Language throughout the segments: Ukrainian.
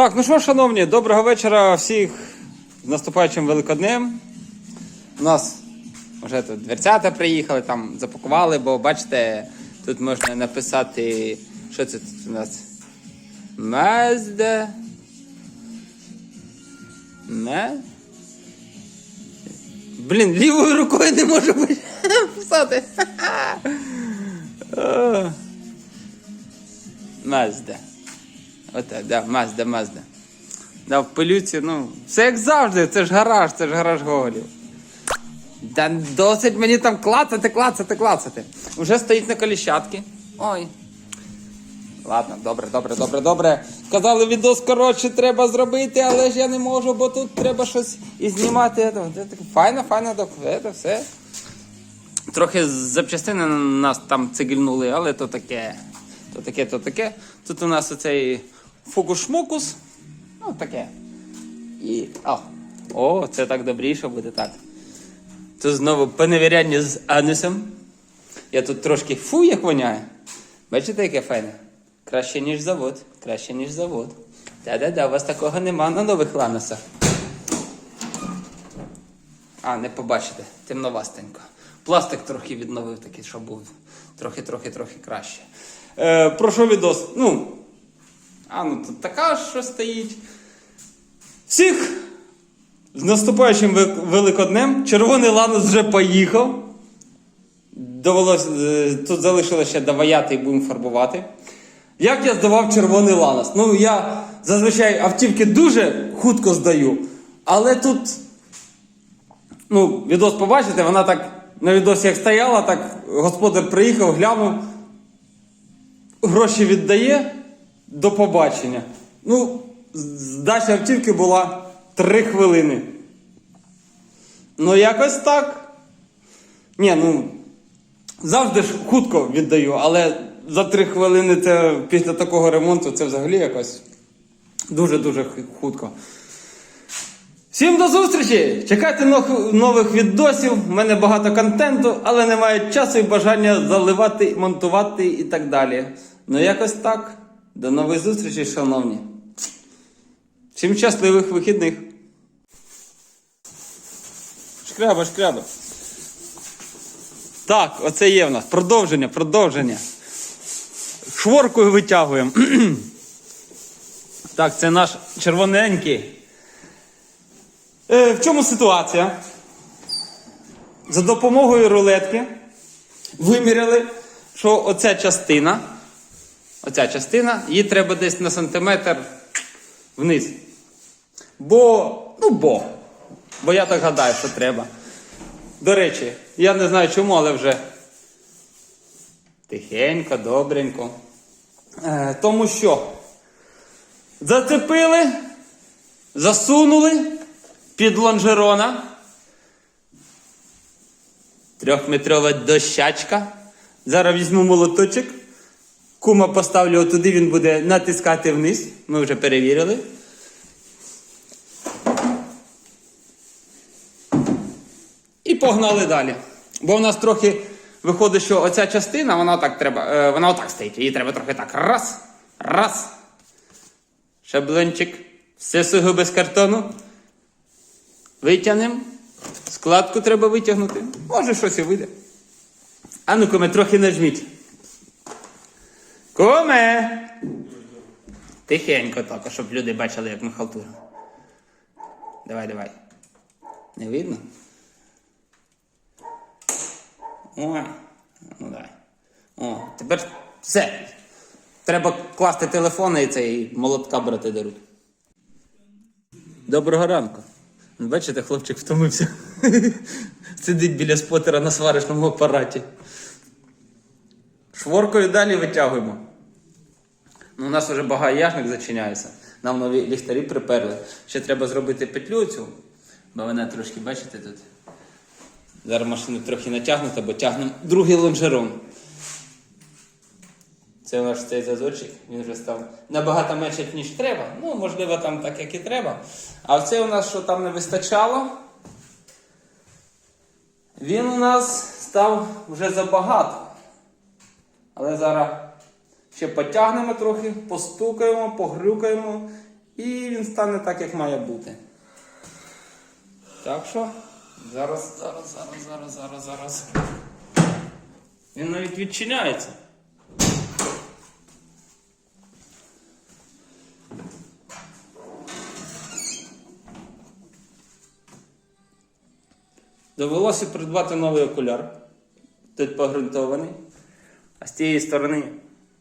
Так, ну що, шановні, доброго вечора всіх з наступаючим великоднем. У нас вже тут дверцята приїхали, там запакували, бо бачите, тут можна написати, що це тут у нас? Мазда. Не? Блін, лівою рукою не можу писати. О. Оте, да, Мазда, Мазда. Да, в пилюці, ну, все як завжди, це ж гараж, це ж гараж Гоголів. Да досить мені там клацати, клацати, клацати. Уже стоїть на коліщатки. Ой. Ладно, добре, добре, добре, добре. Казали, відос коротше треба зробити, але ж я не можу, бо тут треба щось і знімати. Файно, файно, це все. Трохи запчастини нас там цигільнули, але то таке. То таке, то таке. Тут у нас оцей фокус-шмокус. Ну, таке. І. О, о, це так добріше буде так. Тут знову поневіряння з анусом. Я тут трошки фу, як воняє. Бачите, яке файне? Краще, ніж завод. Краще, ніж завод. Да-да-да, у вас такого нема на нових ланосах. А, не побачите, темновастенько. Пластик трохи відновив такий, щоб був трохи-трохи-трохи краще. Е, про що відос? Ну, а ну тут така що стоїть. Всіх з наступаючим великоднем. Червоний ланос вже поїхав. Довелось, е, тут залишилося ще доваяти і будемо фарбувати. Як я здавав червоний ланос? Ну, я зазвичай автівки дуже хутко здаю, але тут ну, відос побачите, вона так на відосі як стояла, так господар приїхав, глянув, гроші віддає до побачення. Ну, здача автівки була 3 хвилини. Ну, якось так. Ні, ну, завжди ж хутко віддаю, але за 3 хвилини це після такого ремонту це взагалі якось дуже-дуже хутко. Всім до зустрічі! Чекайте нових відосів. У мене багато контенту, але немає часу і бажання заливати, монтувати і так далі. Ну якось так. До нових зустрічей, шановні. Всім щасливих вихідних. Шкряба, шкряба. Так, оце є в нас. Продовження, продовження. Шворкою витягуємо. так, це наш червоненький. Е, в чому ситуація? За допомогою рулетки виміряли, що оця частина, оця частина, її треба десь на сантиметр вниз. Бо, ну бо. Бо я так гадаю, що треба. До речі, я не знаю чому, але вже тихенько, добренько. Е, тому що зацепили, засунули під лонжерона. Трьохметрова дощачка. Зараз візьму молоточок. Кума поставлю туди, він буде натискати вниз. Ми вже перевірили. І погнали далі. Бо в нас трохи виходить, що оця частина, вона так треба, е, вона отак стоїть. Її треба трохи так. Раз, раз. Шаблончик. Все суго без картону. Витягнемо. Складку треба витягнути. Може щось і вийде. А ну куме, трохи нажміть. Куме! Тихенько так, щоб люди бачили, як ми халтуємо. Давай, давай. Не видно? Ой. Ну давай. О, тепер все. Треба класти телефони і цей молотка брати до рук. Доброго ранку. Бачите, хлопчик втомився. Сидить біля спотера на сварочному апараті. Шворкою далі витягуємо. Ну, у нас вже багаяшник зачиняється. Нам нові ліхтарі приперли. Ще треба зробити петлю цю, бо вона трошки, бачите, тут. Зараз машину трохи натягнута, бо тягнемо другий лонжерон. Це наш цей зазорчик, він вже став набагато менше, ніж треба. Ну, можливо, там так, як і треба. А це у нас, що там не вистачало, він у нас став вже забагато. Але зараз ще потягнемо трохи, постукаємо, погрюкаємо І він стане так, як має бути. Так що, зараз, зараз, зараз, зараз, зараз, зараз. Він навіть відчиняється. Довелося придбати новий окуляр. Тут погрунтований. А з тієї сторони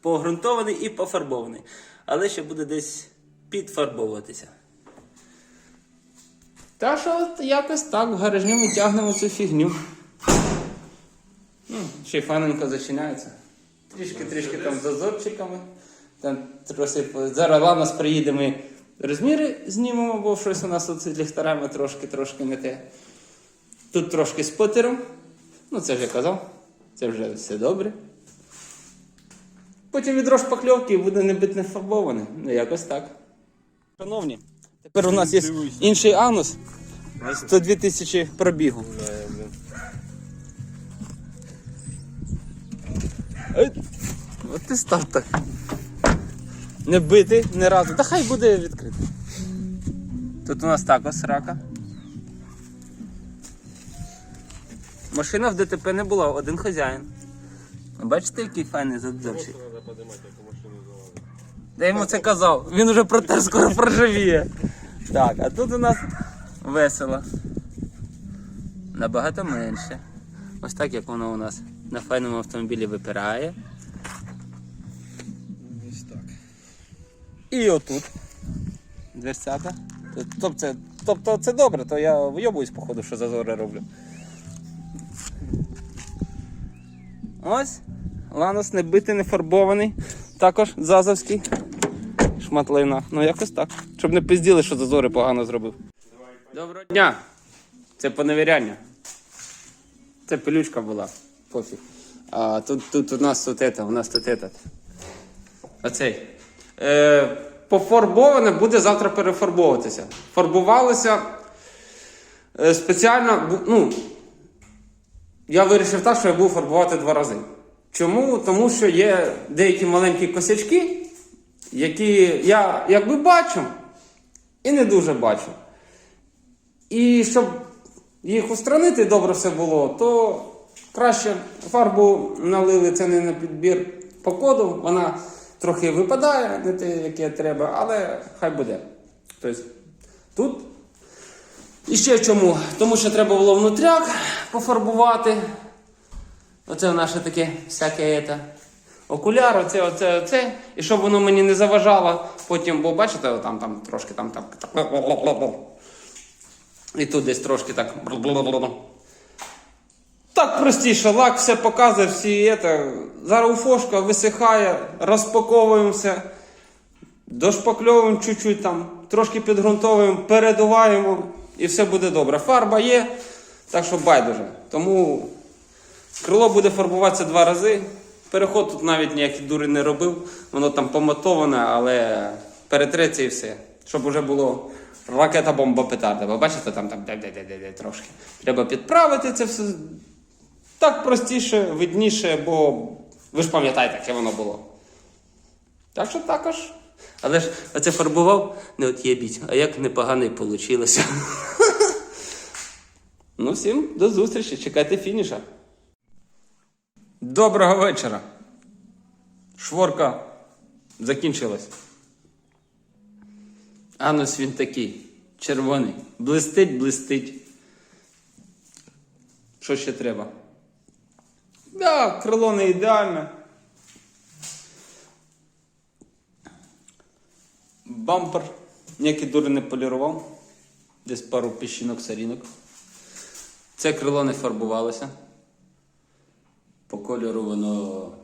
погрунтований і пофарбований. Але ще буде десь підфарбовуватися. Та що от якось так в гаражі ми тягнемо цю фігню. Ну, ще й фаненько зачиняється. Трішки-трішки там з зазорчиками. Там трохи по- зараз Ланос приїде, ми розміри знімемо, бо щось у нас тут з ліхтарами трошки-трошки не те. Тут трошки з потером. Ну, це я казав. Це вже все добре. Потім відро шпакльовки і буде не бити не фарбоване. Ну, якось так. Шановні, тепер у нас є інший анус. 102 тисячі пробігу. От ти став так. Не бити ні разу. Та хай буде відкритий. Тут у нас також срака. Машина в ДТП не була, один хазяїн. Бачите, який файний задзорчик? Я йому це казав, він уже протер скоро проживіє. Так, а тут у нас весело. Набагато менше. Ось так, як воно у нас на файному автомобілі випирає. Ось так. І отут. Дверцята. Тобто це, тобто це добре, то я вийобуюсь, походу, що зазори роблю. Ось. Ланос не битий, не фарбований. Також зазовський. Шматлина. Ну якось так. Щоб не пизділи, що зазори погано зробив. Доброго дня! Це поневіряння. Це пилючка була. Пофіг. А тут, тут у нас тут это, у нас тут этот. Оцей. Е, пофарбоване буде завтра перефарбовуватися. Фарбувалося е, спеціально. Ну, я вирішив так, що я буду фарбувати два рази. Чому? Тому що є деякі маленькі косячки, які я якби бачу і не дуже бачу. І щоб їх устранити добре все було, то краще фарбу налили це не на підбір по коду. Вона трохи випадає, не те, яке треба, але хай буде. Тобто тут. І ще чому? Тому що треба було внутряк пофарбувати. Оце наше таке всяке ета. Окуляр, оце, оце, оце. І щоб воно мені не заважало потім, бо бачите, там, там трошки там так. І тут десь трошки так. Так простіше, лак все показує, всі це. Зараз уфошка висихає, розпаковуємося, дошпакльовуємо чуть-чуть там, трошки підґрунтовуємо, передуваємо і все буде добре. Фарба є, так що байдуже. Тому крило буде фарбуватися два рази. Переход тут навіть ніякий дури не робив, воно там помотоване, але перетреться і все. Щоб уже було ракета бомба петарда. Ви бачите, там, там де-де-де-де трошки. Треба підправити це все. Так простіше, видніше, бо ви ж пам'ятаєте, яке воно було. Так що також. Але ж оце фарбував не от єбіть, а як непогано і вийшло. ну, всім до зустрічі, чекайте фініша. Доброго вечора. Шворка закінчилась. Анус він такий, червоний. Блистить, блистить. Що ще треба? Да, крило не ідеальне. Бампер ніякий дури не полірував. Десь пару піщинок сарінок. Це крило не фарбувалося. По кольору воно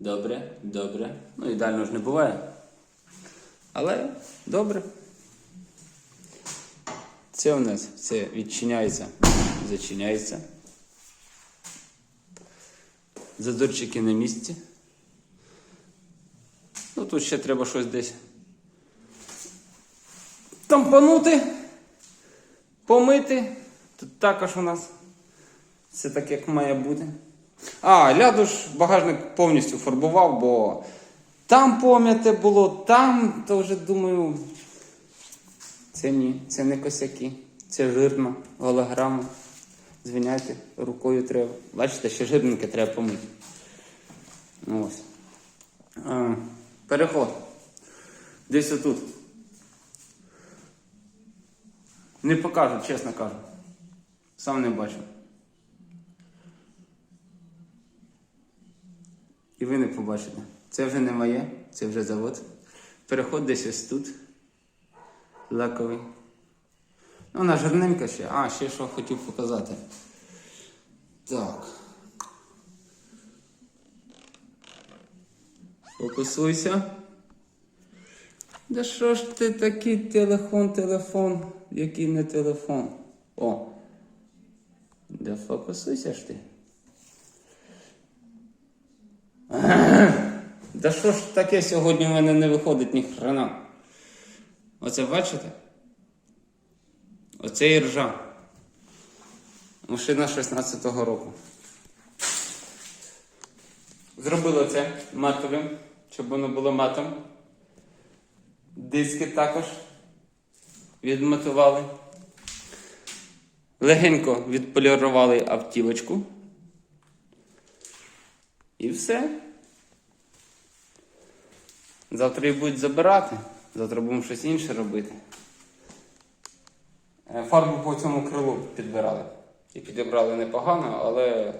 добре, добре. Ну, ідеально ж не буває. Але добре. Це у нас все відчиняється, зачиняється. Зазорчики на місці. Ну тут ще треба щось десь тампанути, помити. Тут також у нас все так, як має бути. А, ляду ж багажник повністю фарбував, бо Там пом'яте було, там, то вже думаю. Це ні, це не косяки. Це жирно, голограма. Звиняйте, рукою треба. Бачите, ще жирненьке треба помити. Ну, Ось. Переход. Десь отут. Не покажу, чесно кажу. Сам не бачу. І ви не побачите. Це вже не моє, це вже завод. Переход десь ось тут. Лаковий. Ну, вона жирненька ще. А, ще що хотів показати. Так. Фокусуйся. Да що ж ти такий телефон, телефон, який не телефон? О. Да фокусуйся ж ти. Да що ж таке сьогодні в мене не виходить ні хрена. Оце бачите? Оце і ржа. Машина 16-го року. Зробили це матовим, щоб воно було матом. Диски також відматували. Легенько відполірували автівочку. І все. Завтра їх будуть забирати. Завтра будемо щось інше робити. Е, Фарбу по цьому крилу підбирали. І підібрали непогано, але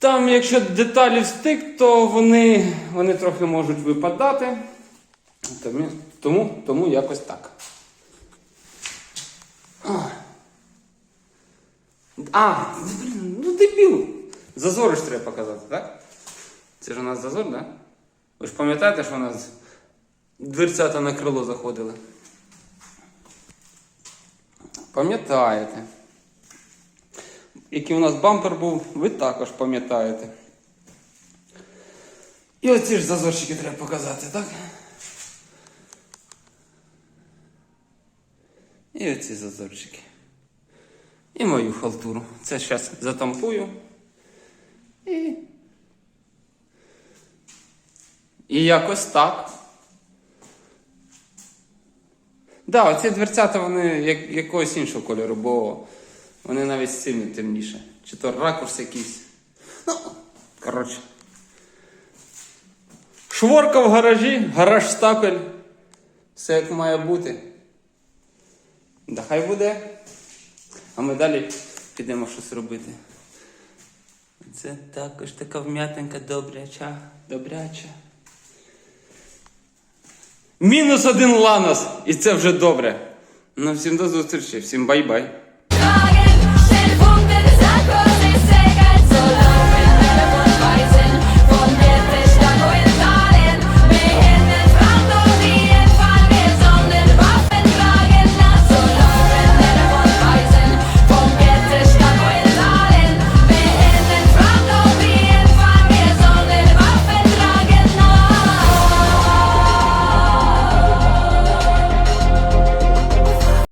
там, якщо деталі встик, то вони, вони трохи можуть випадати. Тому, тому, тому якось так. А, ну дебіл. Зазори ж треба показати, так? Це ж у нас зазор, так? Да? Ви ж пам'ятаєте, що у нас дверцята на крило заходили? Пам'ятаєте. Який у нас бампер був, ви також пам'ятаєте. І оці ж зазорчики треба показати, так? І оці зазорчики. І мою халтуру. Це зараз затампую. І. І якось так. Да, оці дверцята вони як, якогось іншого кольору, бо вони навіть сильно темніше. Чи то ракурс якийсь. Ну, коротше. Шворка в гаражі, гараж стапель. Все як має бути. Да хай буде. А ми далі підемо щось робити. Це також така вм'ятенька добряча, добряча. Мінус один ланос, і це вже добре. Ну, всім до зустрічі, всім бай-бай.